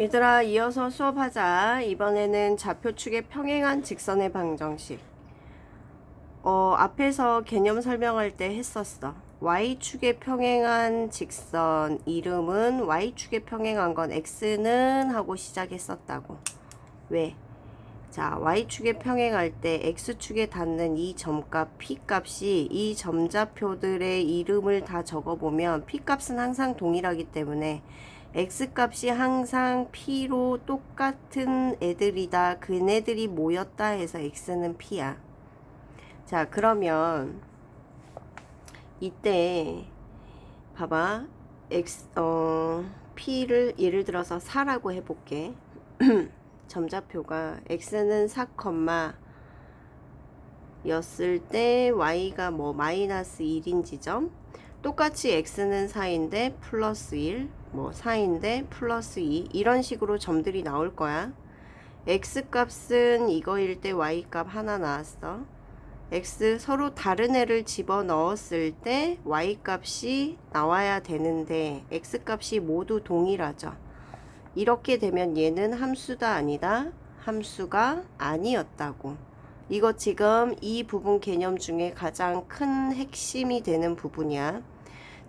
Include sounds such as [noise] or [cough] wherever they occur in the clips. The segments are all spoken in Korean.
얘들아 이어서 수업하자. 이번에는 좌표축의 평행한 직선의 방정식. 어, 앞에서 개념 설명할 때 했었어. y축의 평행한 직선 이름은 y축의 평행한 건 x는 하고 시작했었다고. 왜? 자, y축에 평행할 때 x축에 닿는 이 점값 p값이 이 점좌표들의 이름을 다 적어보면 p값은 항상 동일하기 때문에 x값이 항상 p로 똑같은 애들이다. 그네들이 모였다 해서 x는 p야. 자, 그러면 이때 봐봐. x 어 p를 예를 들어서 4라고 해 볼게. 점좌표가 x는 4, 였을 때 y가 뭐 마이너스 1인 지점 똑같이 x는 4인데 플러스 1, 뭐 4인데 플러스 2 이런 식으로 점들이 나올 거야. x 값은 이거일 때 y 값 하나 나왔어. x 서로 다른 애를 집어 넣었을 때 y 값이 나와야 되는데 x 값이 모두 동일하죠. 이렇게 되면 얘는 함수다 아니다. 함수가 아니었다고. 이거 지금 이 부분 개념 중에 가장 큰 핵심이 되는 부분이야.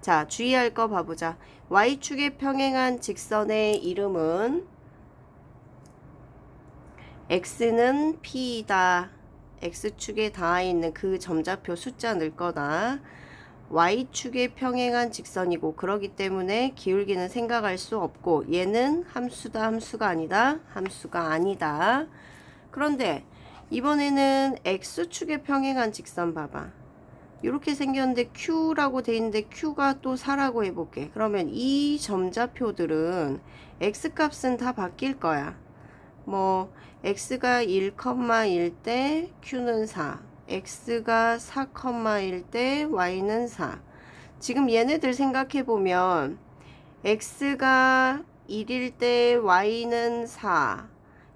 자, 주의할 거 봐보자. y축에 평행한 직선의 이름은 x는 p이다. x축에 닿아 있는 그 점좌표 숫자 넣을 거다. y축에 평행한 직선이고 그러기 때문에 기울기는 생각할 수 없고 얘는 함수다 함수가 아니다 함수가 아니다 그런데 이번에는 x축에 평행한 직선 봐봐 이렇게 생겼는데 q라고 돼 있는데 q가 또 4라고 해볼게 그러면 이 점좌표들은 x값은 다 바뀔 거야 뭐 x가 1,1 때 q는 4 x가 4,1 때 y는 4. 지금 얘네들 생각해 보면 x가 1일 때 y는 4.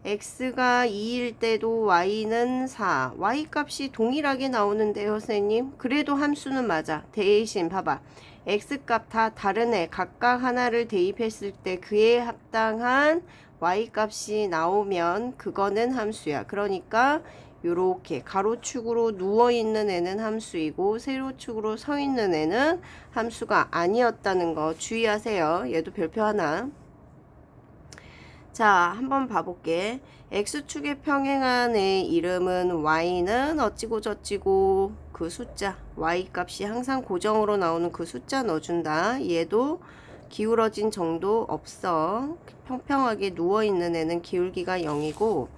X가 2일 때도 y는 4. y 값이 동일하게 나오는데요, 선생님. 그래도 함수는 맞아. 대신 봐봐. x 값 다 다른 애 각각 하나를 대입했을 때 그에 합당한 y 값이 나오면 그거는 함수야. 그러니까 요렇게 가로축으로 누워 있는 애는 함수이고 세로축으로 서 있는 애는 함수가 아니었다는 거 주의하세요. 얘도 별표 하나. 자, 한번 봐볼게. x축에 평행한 애 이름은 y는 어찌고 저찌고 그 숫자 y 값이 항상 고정으로 나오는 그 숫자 넣어준다. 얘도 기울어진 정도 없어. 평평하게 누워있는 애는 기울기가 0이고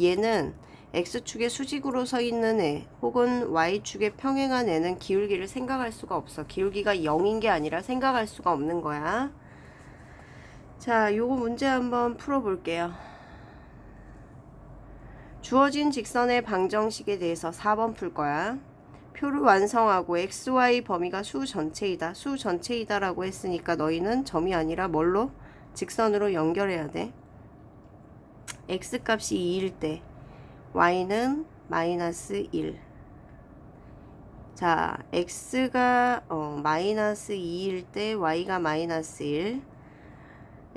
얘는 x축에 수직으로 서 있는 애 혹은 y축에 평행한 애는 기울기를 생각할 수가 없어. 기울기가 0인 게 아니라 생각할 수가 없는 거야. 자, 요거 문제 한번 풀어볼게요. 주어진 직선의 방정식에 대해서 4번 풀 거야. 표를 완성하고 xy 범위가 수 전체이다. 수 전체이다라고 했으니까 너희는 점이 아니라 뭘로? 직선으로 연결해야 돼. x 값이 2일 때 y는 마이너스 1. 자, x가 어, 마이너스 2일 때 y가 마이너스 1.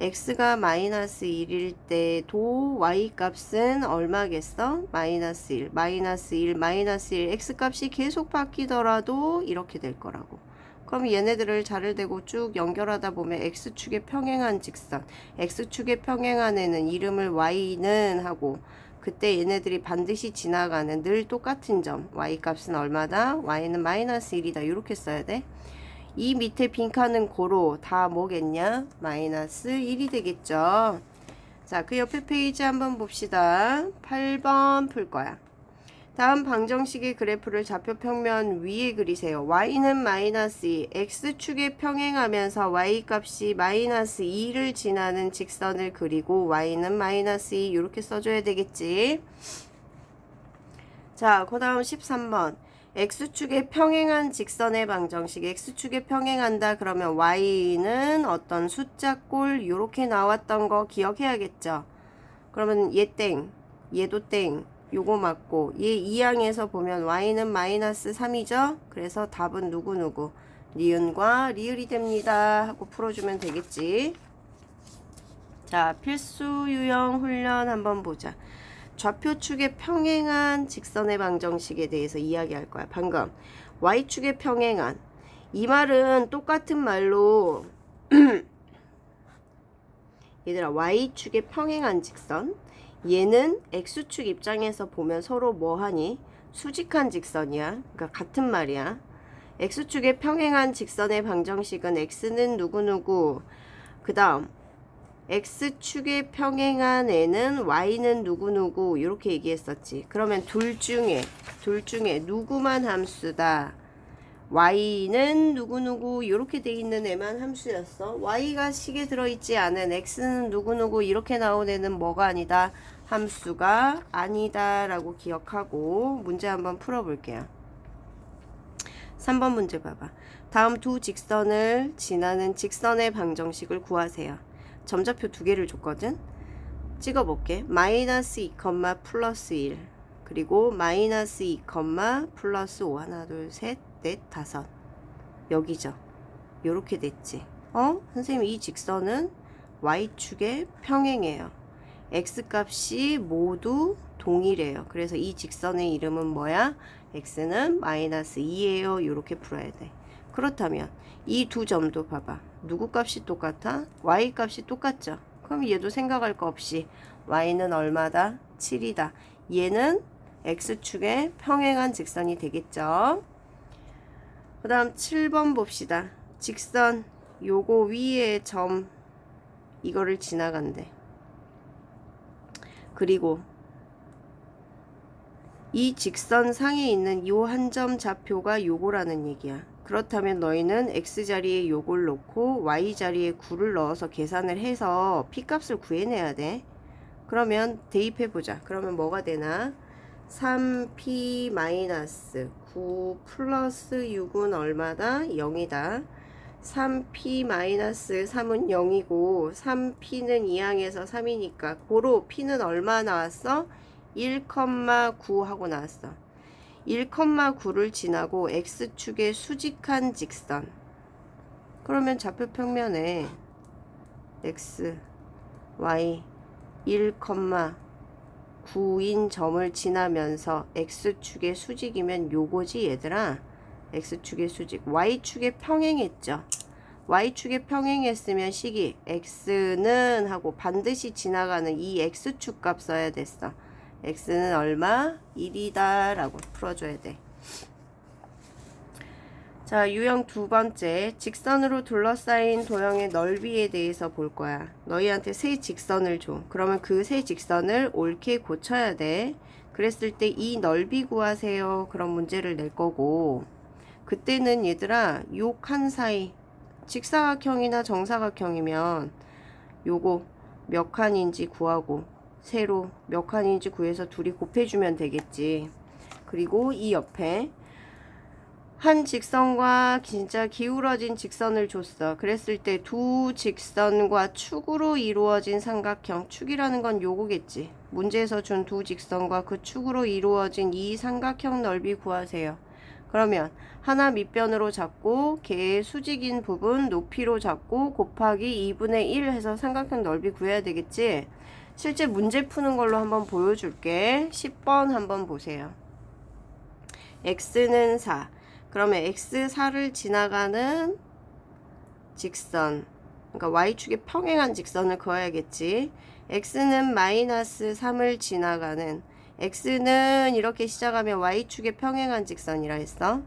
X가 마이너스 1일 때도 y 값은 얼마겠어? 마이너스 1, 마이너스 1, 마이너스 1. x 값이 계속 바뀌더라도 이렇게 될 거라고. 그럼 얘네들을 자를 대고 쭉 연결하다 보면 x축에 평행한 직선, x축에 평행한 애는 이름을 y는 하고 그때 얘네들이 반드시 지나가는 늘 똑같은 점 y 값은 얼마다? y는 마이너스 1이다. 이렇게 써야 돼. 이 밑에 빈칸은 고로 다 뭐겠냐? 마이너스 1이 되겠죠. 자, 그 옆에 페이지 한번 봅시다. 8번 풀 거야. 다음 방정식의 그래프를 좌표 평면 위에 그리세요. y는 마이너스 2, x축에 평행하면서 y 값이 마이너스 2를 지나는 직선을 그리고 y는 마이너스 2 이렇게 써줘야 되겠지. 자, 그 다음 13번. X축에 평행한 직선의 방정식 x축에 평행한다 그러면 y는 어떤 숫자꼴 이렇게 나왔던 거 기억해야겠죠? 그러면 얘 땡, 얘도 땡, 요거 맞고 얘 이항에서 보면 y는 마이너스 3이죠? 그래서 답은 누구누구? 니은과 리을이 됩니다. 하고 풀어주면 되겠지? 자, 필수 유형 훈련 한번 보자. 좌표축의 평행한 직선의 방정식에 대해서 이야기할 거야. 방금 y축의 평행한 이 말은 똑같은 말로 [clears throat] 얘들아 y축의 평행한 직선 얘는 x축 입장에서 보면 서로 뭐하니? 수직한 직선이야. 그러니까 같은 말이야. x축의 평행한 직선의 방정식은 x는 누구누구 그 다음 x축의 평행한 애는 y는 누구누구 이렇게 얘기했었지. 그러면 둘 중에 둘 중에 누구만 함수다. y는 누구누구 이렇게 돼 있는 애만 함수였어. y가 식에 들어있지 않은 x는 누구누구 이렇게 나온 애는 뭐가 아니다. 함수가 아니다 라고 기억하고 문제 한번 풀어볼게요. 3번 문제 봐봐. 다음 두 직선을 지나는 직선의 방정식을 구하세요. 점자표 두 개를 줬거든. 찍어 볼게. 마이너스 2, 플러스 1 그리고 마이너스 2, 플러스 5 하나 둘 셋 넷 다섯 여기죠. 요렇게 됐지. 어? 선생님 이 직선은 y축의 평행이에요. x 값이 모두 동일해요. 그래서 이 직선의 이름은 뭐야? x는 마이너스 2예요. 이렇게 풀어야 돼. 그렇다면 이 두 점도 봐봐. 누구 값이 똑같아? y 값이 똑같죠. 그럼 얘도 생각할 거 없이 y는 얼마다? 7이다. 얘는 x축의 평행한 직선이 되겠죠. 그 다음 7번 봅시다. 직선 요거 위에 점 이거를 지나간대. 그리고 이 직선 상에 있는 요 한 점 좌표가 요거라는 얘기야. 그렇다면 너희는 x 자리에 요걸 놓고 y 자리에 9를 넣어서 계산을 해서 p 값을 구해내야 돼. 그러면 대입해 보자. 그러면 뭐가 되나? 3p 마이너스 9 플러스 6은 얼마다? 0이다. 3p 마이너스 3은 0이고 3p는 2항에서 3이니까 고로 p는 얼마 나왔어? 1,9 하고 나왔어. 1,9를 지나고 x축의 수직한 직선. 그러면 좌표 평면에 x, y 1,9인 점을 지나면서 x축의 수직이면 요거지 얘들아. x축의 수직, y축의 평행했죠. y축의 평행했으면 식이 x는 하고 반드시 지나가는 이 x축 값 써야 됐어. X는 얼마? 1이다 라고 풀어줘야 돼. 자, 유형 두 번째. 직선으로 둘러싸인 도형의 넓이에 대해서 볼 거야. 너희한테 세 직선을 줘. 그러면 그 세 직선을 옳게 고쳐야 돼. 그랬을 때 이 넓이 구하세요. 그런 문제를 낼 거고. 그때는 얘들아, 요 칸 사이. 직사각형이나 정사각형이면 요거 몇 칸인지 구하고 세로 몇 칸인지 구해서 둘이 곱해주면 되겠지. 그리고 이 옆에 한 직선과 진짜 기울어진 직선을 줬어. 그랬을 때 두 직선과 축으로 이루어진 삼각형. 축이라는 건 요거겠지. 문제에서 준 두 직선과 그 축으로 이루어진 이 삼각형 넓이 구하세요. 그러면 하나 밑변으로 잡고 걔의 수직인 부분 높이로 잡고 곱하기 2분의 1 해서 삼각형 넓이 구해야 되겠지. 실제 문제 푸는 걸로 한번 보여줄게. 10번 한번 보세요. x는 4. 그러면 x4를 지나가는 직선. 그러니까 y축에 평행한 직선을 그어야겠지. x는 마이너스 3을 지나가는 x는 이렇게 시작하면 y축에 평행한 직선이라 했어.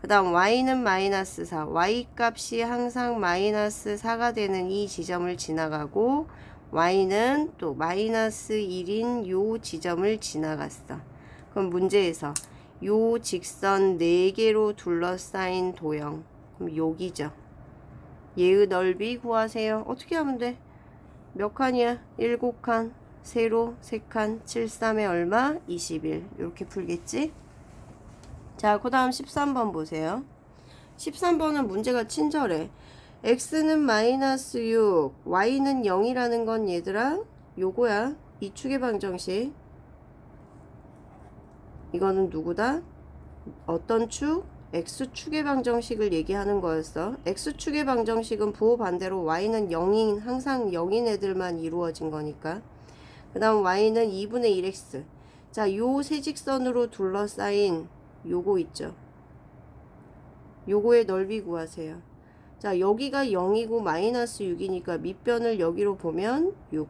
그 다음 y는 마이너스 4. y 값이 항상 마이너스 4가 되는 이 지점을 지나가고 y는 또 마이너스 1인 요 지점을 지나갔어. 그럼 문제에서 요 직선 4개로 둘러싸인 도형. 그럼 여기죠. 얘의 넓이 구하세요. 어떻게 하면 돼? 몇 칸이야? 7칸. 세로 3칸 7, 3에 얼마? 21 이렇게 풀겠지? 자, 그 다음 13번 보세요. 13번은 문제가 친절해. X는 마이너스 6, y는 0이라는 건 얘들아 요거야. 이 축의 방정식. 이거는 누구다? 어떤 축? x축의 방정식을 얘기하는 거였어. x축의 방정식은 부호 반대로 y는 0인 항상 0인 애들만 이루어진 거니까. 그 다음 y는 2분의 1x. 자, 요 세직선으로 둘러싸인 요거 있죠. 요거의 넓이 구하세요. 자, 여기가 0이고 마이너스 6이니까 밑변을 여기로 보면 6.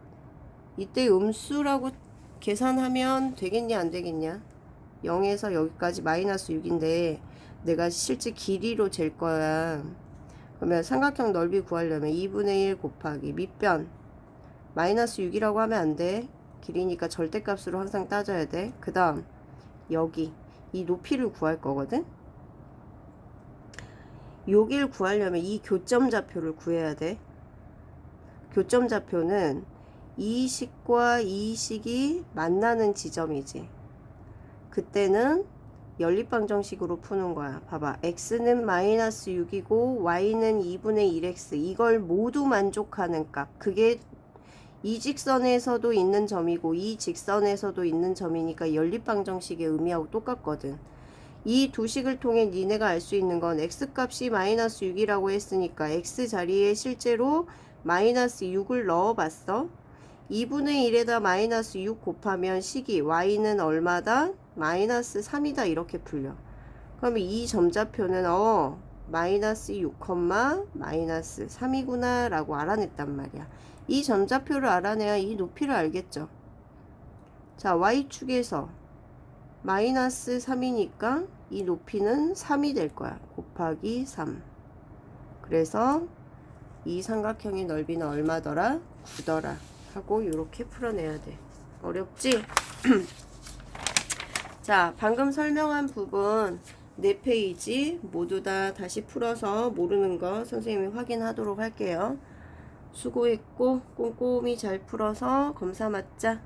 이때 음수라고 계산하면 되겠냐, 안 되겠냐? 0에서 여기까지 마이너스 6인데 내가 실제 길이로 잴 거야. 그러면 삼각형 넓이 구하려면 2분의 1 곱하기 밑변 마이너스 6이라고 하면 안 돼. 길이니까 절대값으로 항상 따져야 돼. 그 다음 여기 이 높이를 구할 거거든. 여길 구하려면 이 교점 좌표를 구해야 돼. 교점 좌표는 이 식과 이 식이 만나는 지점이지. 그때는 연립방정식으로 푸는 거야. 봐봐. x는 마이너스 6이고 y는 2분의 1x. 이걸 모두 만족하는 값. 그게 이 직선에서도 있는 점이고 이 직선에서도 있는 점이니까 연립방정식의 의미하고 똑같거든. 이 두 식을 통해 니네가 알 수 있는 건 x값이 마이너스 6이라고 했으니까 x 자리에 실제로 마이너스 6을 넣어봤어. 2분의 1에다 마이너스 6 곱하면 식이 y는 얼마다? 마이너스 3이다 이렇게 풀려. 그러면 이 점좌표는 어 마이너스 6, 마이너스 3이구나 라고 알아냈단 말이야. 이 점좌표를 알아내야 이 높이를 알겠죠. 자 y축에서 마이너스 3이니까 이 높이는 3이 될 거야. 곱하기 3. 그래서 이 삼각형의 넓이는 얼마더라? 9더라. 하고 이렇게 풀어내야 돼. 어렵지? [clears throat] 자, 방금 설명한 부분 네 페이지 모두 다 다시 풀어서 모르는 거 선생님이 확인하도록 할게요. 수고했고 꼼꼼히 잘 풀어서 검사 맞자.